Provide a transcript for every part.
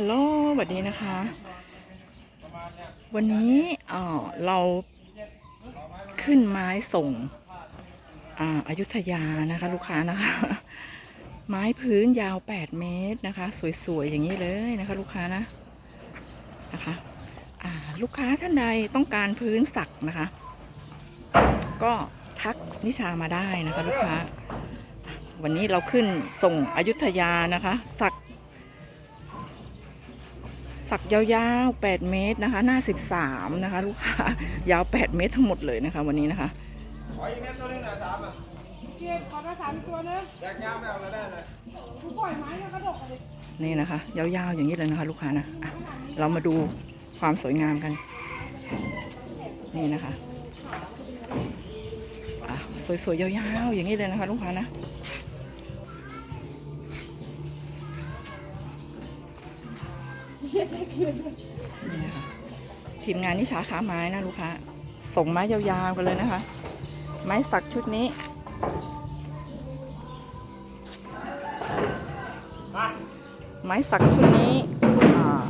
ฮัลโหลสวัสดีนะคะ วันนี้เราขึ้นไม้ส่งอาอายุทยานะคะ ลูกค้านะคะ ไม้พื้นยาว 8 เมตรนะคะ สวยๆ อย่างนี้เลยนะคะ ลูกค้านะนะคะลูกค้าท่านใดต้องการพื้นสักนะคะ ก็ทักนิชามาได้นะคะ ลูกค้า วันนี้เราขึ้นส่งอายุธยานะคะ สัก สักยาวๆ 8 เมตรนะคะ หน้า 13 นะคะ ลูกค้ายาว 8 เมตรทั้งหมดเลยนะคะ วันนี้นะคะขออีกเม็ดตัวหนึงนะสามอะเจ็ดขอได้สามตัวนึงแยกย้ำไปเอาแล้วได้เลยกูปล่อยไม้แล้วกระดกเลยนี่นะคะ ยาวๆอย่างนี้เลยนะคะ ลูกค้านะอะเรามาดูความสวยงามกัน นี่นะคะอะสวยๆยาวๆอย่างนี้เลยนะคะ ลูกค้านะ ทีมงานนิชาค้าไม้นะลูกค้าส่งไม้ยาวๆกันเลยนะคะ ไม้สักชุดนี้ไม้สักชุดนี้อ่า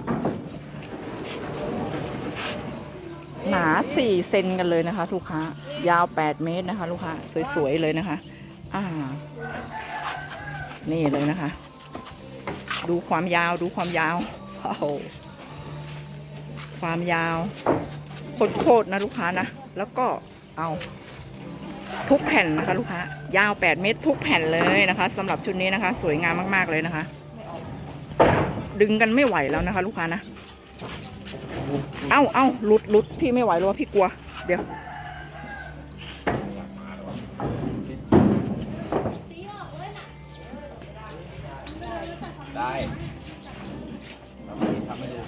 หนา4เซนกันเลยนะคะ ลูกค้ายาว8เมตรนะคะ ลูกค้าสวยๆเลยนะคะ อ่า นี่เลยนะคะ ดูความยาวดูความยาว โอ้โหความยาวโคตรๆนะลูกค้านะ แล้วก็เอาทุกแผ่นนะคะ ลูกค้ายาว 8 เมตรทุกแผ่นเลยนะคะสำหรับชุดนี้นะคะ สวยงามมาก ๆ เลยนะคะ ดึงกันไม่ไหวแล้วนะคะ ลูกค้านะ เอ้าเอ้าหลุดหลุดพี่ไม่ไหวแล้ววะพี่กลัว เดี๋ยวได้ ทำให้ดู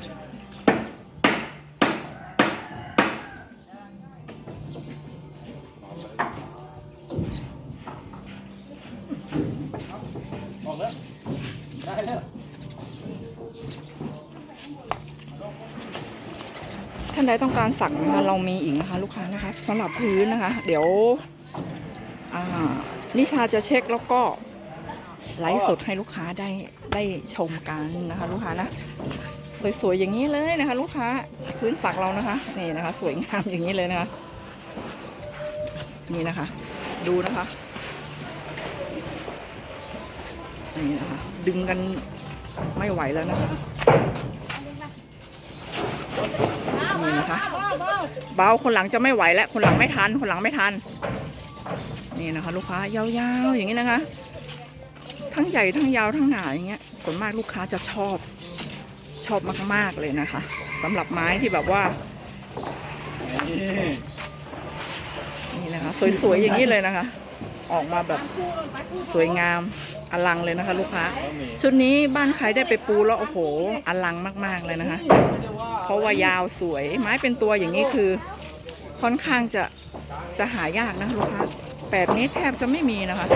ออกแล้วได้แล้วท่านใดต้องการสั่งนะคะเรามีอีกนะคะลูกค้านะคะสำหรับพื้นนะคะ เดี๋ยวอ่านิชาจะเช็คแล้วก็ไลฟ์สดให้ลูกค้าได้ได้ชมกันนะคะ ลูกค้านะ สวยๆอย่างนี้เลยนะคะ ลูกค้าพื้นสักเรานะคะนี่นะคะ สวยงามอย่างนี้เลยนะคะ นี่นะคะ ดูนะคะนี่นะคะ ดึงกันไม่ไหวแล้วนะคะนี่นะคะเบาคนหลังจะไม่ไหวแล้วคนหลังไม่ทัน คนหลังไม่ทัน นี่นะคะ ลูกค้ายาวๆอย่างนี้นะคะ ทั้งใหญ่ทั้งยาวทั้งหนาอย่างเงี้ยส่วนมากลูกค้าจะชอบ ชอบมาก ๆ เลยนะคะสำหรับไม้ที่แบบว่า นี่นะคะ สวย ๆ อย่างนี้เลยนะคะ ออกมาแบบสวยงามอลังเลยนะคะ ลูกค้า ชุดนี้บ้านใครได้ไปปูแล้วโอ้โหอลังมาก ๆ เลยนะคะ เพราะว่ายาวสวยไม้เป็นตัวอย่างนี้คือค่อนข้างจะจะหายากนะลูกค้าแบบนี้แทบจะไม่มีนะคะ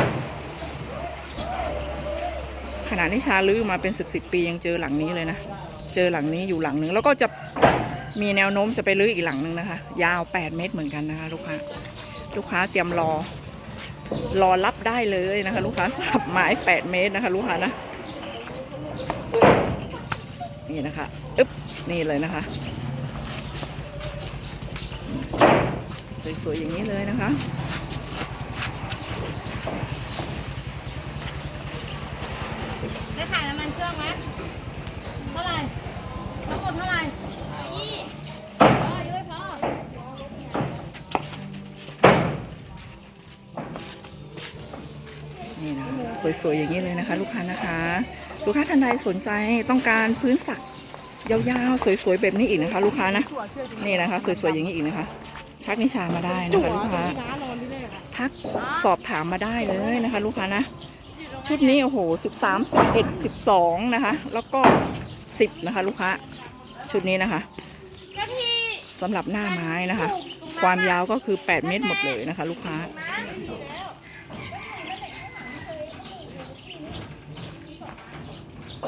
ขนาดที่ชาลื้อมาเป็นสิบสิบปียังเจอหลังนี้เลยนะ เจอหลังนี้อยู่หลังหนึ่งแล้วก็จะมีแนวโน้มจะไปลื้ออีกหลังหนึ่งนะคะ ยาว 8 เมตรเหมือนกันนะคะลูกค้าลูกค้าเตรียมรอ รอรับได้เลยนะคะ ลูกค้าสำหรับไม้ 8 เมตรนะคะ ลูกค้านะนี่นะคะอึ๊บนี่เลยนะคะ สวยๆอย่างนี้เลยนะคะได้ถ่ายน้ำมันเครื่องไหม สวยๆอย่างนี้เลยนะคะ ลูกค้านะคะ ลูกค้าท่านใดสนใจต้องการพื้นสักยาวๆสวยๆแบบนี้อีกนะคะ ลูกค้านะนี่นะคะ สวยๆอย่างนี้อีกนะคะทักนิชามาได้นะคะลูกค้าทักสอบถามมาได้เลยนะคะ ลูกค้านะ ชุดนี้โอ้โหสิบสามสิบเอ็ดสิบสองนะคะ แล้วก็สิบนะคะ ลูกค้า ชุดนี้นะคะสำหรับหน้าไม้นะคะ ความยาวก็คือ8เมตรหมดเลยนะคะ ลูกค้า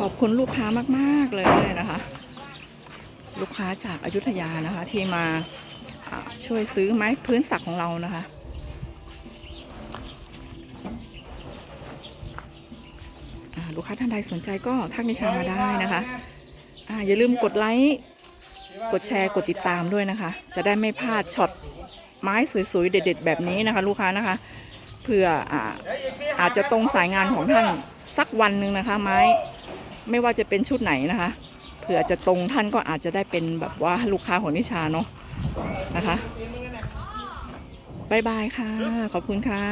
ขอบคุณลูกค้ามากๆเลยนะคะ ลูกค้าจากอายุทยานะคะ ที่มาช่วยซื้อไม้พื้นสักของเรานะคะ ลูกค้าท่านใดสนใจก็ทักนิชามาได้นะคะอ่าอย่าลืมกดไลค์กดแชร์กดติดตามด้วยนะคะ จะได้ไม่พลาดช็อตไม้สวยๆ เด็ด ๆ แบบนี้นะคะ ลูกค้านะคะเพื่ออาอาจจะตรงสายงานของท่านสักวันหนึ่งนะคะ ไม้ ไม่ว่าจะเป็นชุดไหนนะคะเผื่อจะตรงท่านก็อาจจะได้เป็นแบบว่าลูกค้าของนิชาเนาะนะคะบายบายค่ะ ขอบคุณค่ะ